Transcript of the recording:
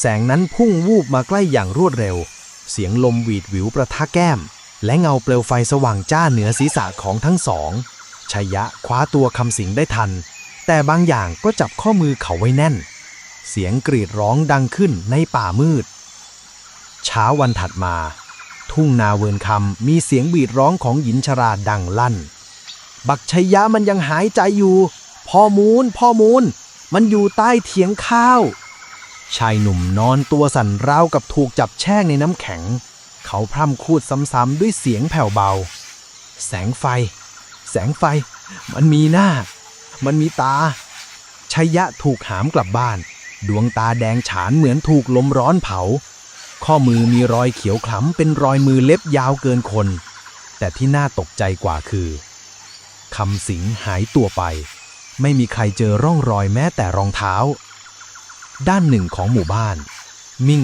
แสงนั้นพุ่งวูบมาใกล้อย่างรวดเร็ว เสียงลมหวีดหวิวประทะแก้ม และเงาเปลวไฟสว่างจ้าเหนือศีรษะของทั้งสองชัยยะคว้าตัวคำสิงได้ทัน แต่บางอย่างก็จับข้อมือเขาไว้แน่น เสียงกรีดร้องดังขึ้นในป่ามืด เช้าวันถัดมา ทุ่งนาเวินคำมีเสียงบีดร้องของหญินชราดังลั่น บักชัยยะมันยังหายใจอยู่ พ่อมูลพ่อมูล มันอยู่ใต้เถียงข้าว ชายหนุ่มนอนตัวสั่นราวกับถูกจับแช่ในน้ำแข็ง เขาพร่ำคูดซ้ำๆด้วยเสียงแผ่วเบา แสงไฟ แสงไฟ มันมีหน้า มันมีตาชัยยะถูกหามกลับบ้าน ดวงตาแดงฉานเหมือนถูกลมร้อนเผา ข้อมือมีรอยเขียวคล้ำเป็นรอยมือเล็บยาวเกินคน แต่ที่น่าตกใจกว่าคือคำสิงหายตัวไป ไม่มีใครเจอร่องรอยแม้แต่รองเท้า ด้านหนึ่งของหมู่บ้าน มิ่ง